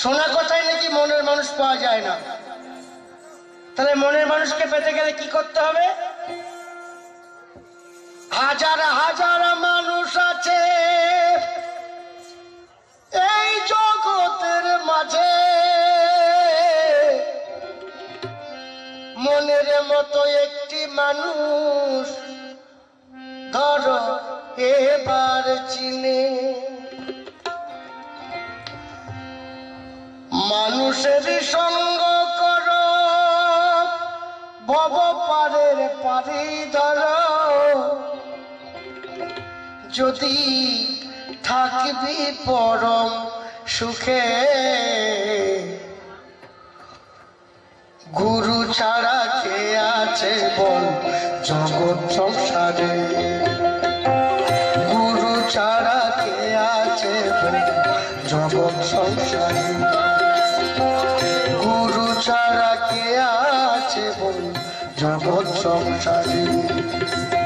শোনা কথায় নাকি মনের মানুষ পাওয়া যায় না? তাহলে মনের মানুষকে পেতে গেলে কি করতে হবে? হাজার হাজার মানুষ আছে এই জগতের মাঝে। মনের মতো একটি মানুষ ধর এবার চিনে। মানুষের সঙ্গ কর। ভব পারের পারি ধর। যদি থাকবি পরম সুখে, গুরু ছাড়া কে আছে বল জগৎ সংসারে? গুরু ছাড়া কে আছে বল জগৎ সংসারে? জগৎ সংসারে।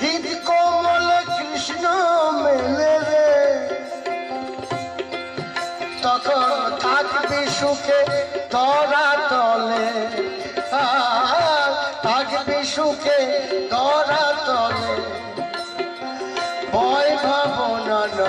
হৃদ কৃষ্ণ মেলে রে। তখন থাকবি সুখে ধরা তলে। থাকবি সুখে ধরা তলে। ভয় ভাবনা না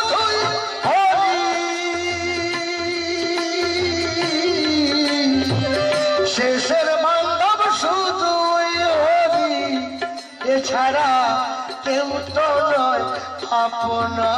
এছাড়া কেউ তো নয় আপনা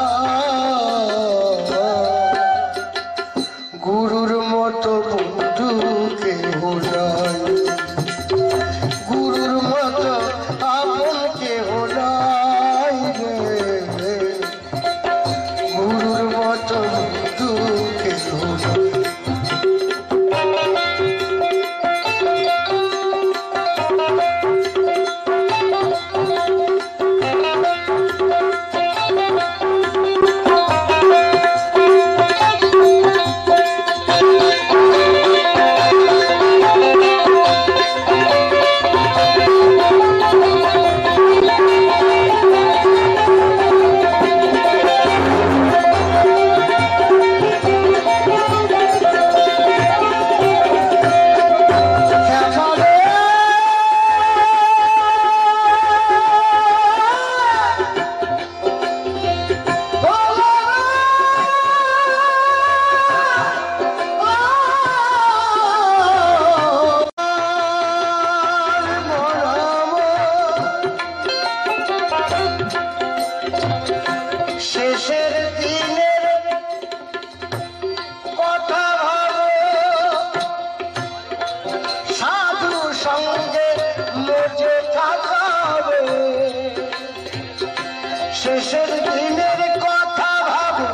সঙ্গে লুটে থাকাবে শেষের দিনের কথা ভাবে,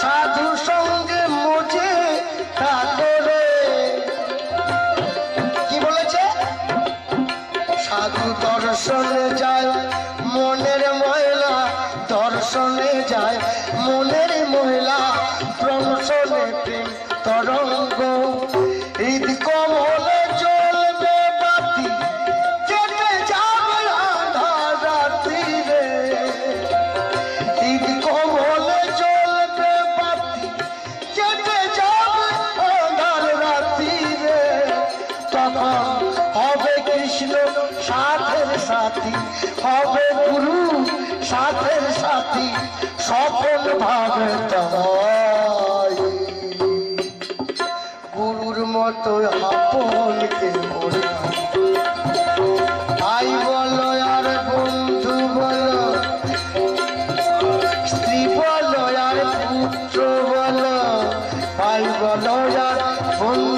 সাধু সঙ্গে মুজে থাকবে কি বলেছে? সাধু দর্শনে যায় হবে গুরু সাথে সাথে সফল ভাবে গুরুর মতো আপন কে তাই বলো আর বন্ধু বলো, স্ত্রী বলো আর পুত্র ভাই আর বন্ধু